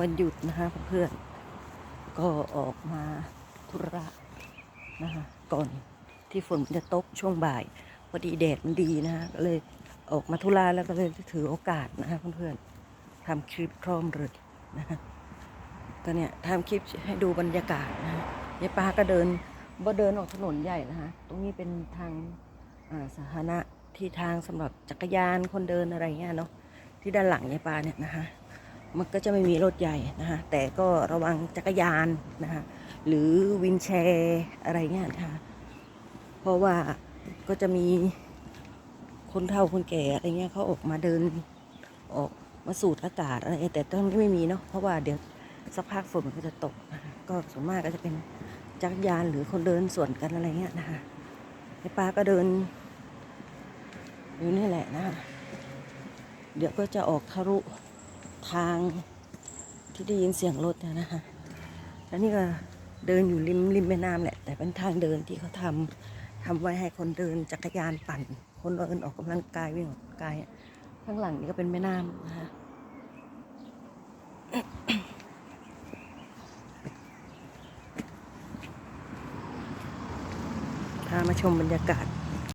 วันหยุดนะคะเพื่อนๆก็ออกมาธุระนะคะก่อนที่ฝนจะตกช่วงบ่าย พอดีแดดมันดีนะคะก็เลยออกมาธุระแล้วก็เลยถือโอกาสนะคะเพื่อนๆทำคลิปพร้อมเลยนะคะก็เนี่ยทำคลิปให้ดูบรรยากาศนะคะยายปาก็เดินบ่เดินออกถนนใหญ่นะคะตรงนี้เป็นทางาสาธารณะที่ทางสำหรับจักรยานคนเดินอะไรเงี้ยเนาะที่ด้านหลังยายปาเนี่ยนะคะ มันก็จะไม่มีรถใหญ่นะคะแต่ก็ระวังจักรยานนะคะหรือวินแชร์อะไรเงี้ยนะคะเพราะว่าก็จะมีคนเฒ่าคนแก่อะไรเงี้ยเขาออกมาเดินออกมาสูดอากาศอะไรแต่ตอนนี้ไม่มีเนาะเพราะว่าเดี๋ยวสักพักฝนมันก็จะตกนะคะก็ส่วนมากก็จะเป็นจักรยานหรือคนเดินสวนกันอะไรเงี้ยนะคะไอ้ป้าก็เดิน อยู่นี่แหละนะคะเดี๋ยวก็จะออกทะลุ ทางที่ได้ยินเสียงรถนะนะคะแล้วนี่ก็เดินอยู่ริมริมแม่น้ำแหละ แต่เป็นทางเดินที่เขาทำทำไว้ให้คนเดินจักรยานปั่น คนเดินออกกำลังกายวิ่งออกกำลังกายอะข้างหลังนี่ก็เป็นแม่น้ำนะคะพามาชมบรรยากาศ